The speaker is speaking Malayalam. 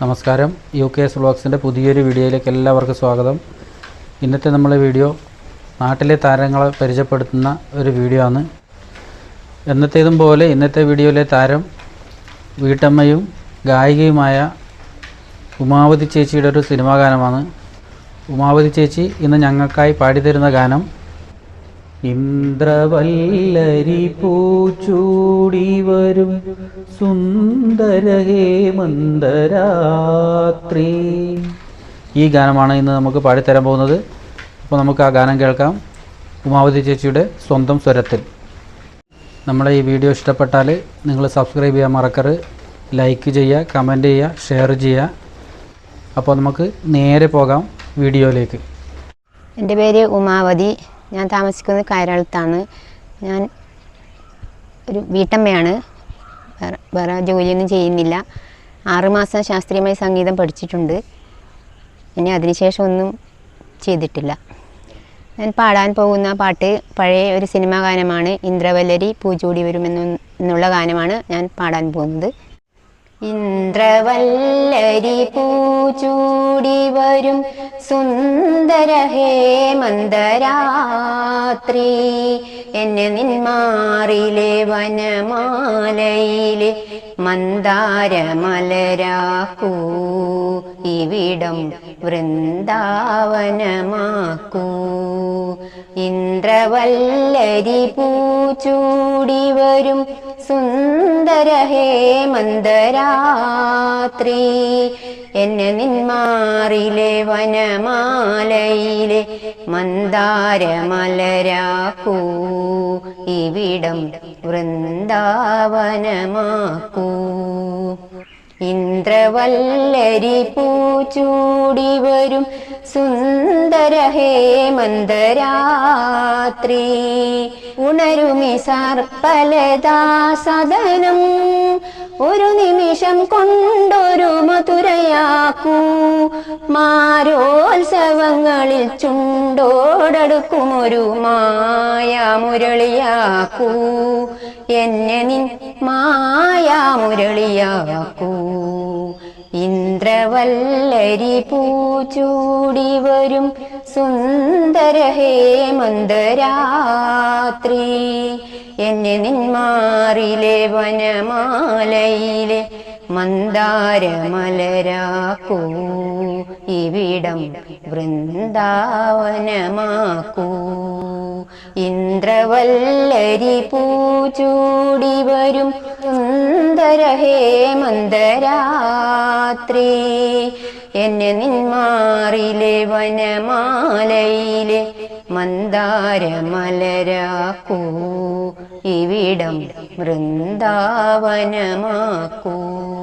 നമസ്കാരം. യു കെ എസ് വ്ളോഗ്സിന്റെ പുതിയൊരു വീഡിയോയിലേക്ക് എല്ലാവർക്കും സ്വാഗതം. ഇന്നത്തെ നമ്മളെ വീഡിയോ നാട്ടിലെ താരങ്ങളെ പരിചയപ്പെടുത്തുന്ന ഒരു വീഡിയോ ആണ്. എന്നത്തേതും പോലെ ഇന്നത്തെ വീഡിയോയിലെ താരം വീട്ടമ്മയും ഗായികയുമായ ഉമാവതി ചേച്ചിയുടെ ഒരു സിനിമാ ഗാനമാണ്. ഉമാവതി ചേച്ചി ഇന്ന് ഞങ്ങൾക്കായി പാടിത്തരുന്ന ഗാനം ഇന്ദ്രവല്ലരി പൂച്ചൂടി വരും സുന്ദര ഹേമന്തരാത്രി ഈ ഗാനമാണ് ഇന്ന് നമുക്ക് പാടിത്തരാൻ പോകുന്നത്. അപ്പോൾ നമുക്ക് ആ ഗാനം കേൾക്കാം. ഉമാവതി ചേച്ചിയുടെ സ്വന്തം സ്വരത്തിൽ. നമ്മളെ ഈ വീഡിയോ ഇഷ്ടപ്പെട്ടാൽ നിങ്ങൾ സബ്സ്ക്രൈബ് ചെയ്യാൻ മറക്കരുത്. ലൈക്ക് ചെയ്യുക കമന്റ് ചെയ്യുക ഷെയർ ചെയ്യുക. അപ്പോൾ നമുക്ക് നേരെ പോകാം വീഡിയോയിലേക്ക്. എന്റെ പേര് ഉമാവതി. ഞാൻ താമസിക്കുന്നത് കയറാളത്താണ് ഞാൻ ഒരു വീട്ടമ്മയാണ്. വേറെ വേറെ ജോലിയൊന്നും ചെയ്യുന്നില്ല. ആറുമാസം ശാസ്ത്രീയമായി സംഗീതം പഠിച്ചിട്ടുണ്ട്. ഇനി അതിനുശേഷം ഒന്നും ചെയ്തിട്ടില്ല. ഞാൻ പാടാൻ പോകുന്ന പാട്ട് പഴയ ഒരു സിനിമാ ഗാനമാണ്. ഇന്ദ്രവല്ലരി പൂജോടി വരുമെന്നുള്ള ഗാനമാണ് ഞാൻ പാടാൻ പോകുന്നത്. ഇന്ദ്രവല്ലരി പൂചൂടി വരും സുന്ദര ഹേമന്തരാത്രി എന്നെ നിന്മാറിലെ വനമാലയിലെ മന്ദാരമലരാക്കൂ. ഇവിടം വൃന്ദാവനമാക്കൂ. ഇന്ദ്രവല്ലരി പൂചൂടി വരും സുന്ദര ഹേമന്തരാത്രി. എന്നെ നിന്മാറിലെ വനമാലയിലെ മന്ദാരമലരാക്കൂ. ഇവിടം വൃന്ദാവനമാക്കൂ. ഇന്ദ്രവല്ലരി പൂച്ചൂടി വരും സുന്ദര ഹേമന്തരാത്രി ഉണരുമി സർപ്പലതാ സദനം ഒരു നിമിഷം കൊണ്ടൊരു മധുരയാക്കൂ. മാരോത്സവങ്ങളിൽ ചുണ്ടോടടുക്കുമൊരു മായാമുരളിയാക്കൂ. എന്നെ നിൻ മായാമുരളിയാക്കൂ. ഇന്ദ്രവല്ലരി പൂച്ചൂടി വരും സുന്ദര ഹേമന്തരാത്രി. എന്നെ നിന്മാറിലെ വനമാലയിലെ മന്ദാരമലരാക്കൂ. ഇവിടം വൃന്ദാവനമാക്കൂ. ഇന്ദ്രവല്ലരി പൂചൂടി വരും സുന്ദര ഹേമന്തരാത്രി എന്നെ നിന്മാറിലെ വനമാലയിലെ മന്ദാരമലരാക്കൂ. ഇവിടം വൃന്ദാവനമാക്കൂ.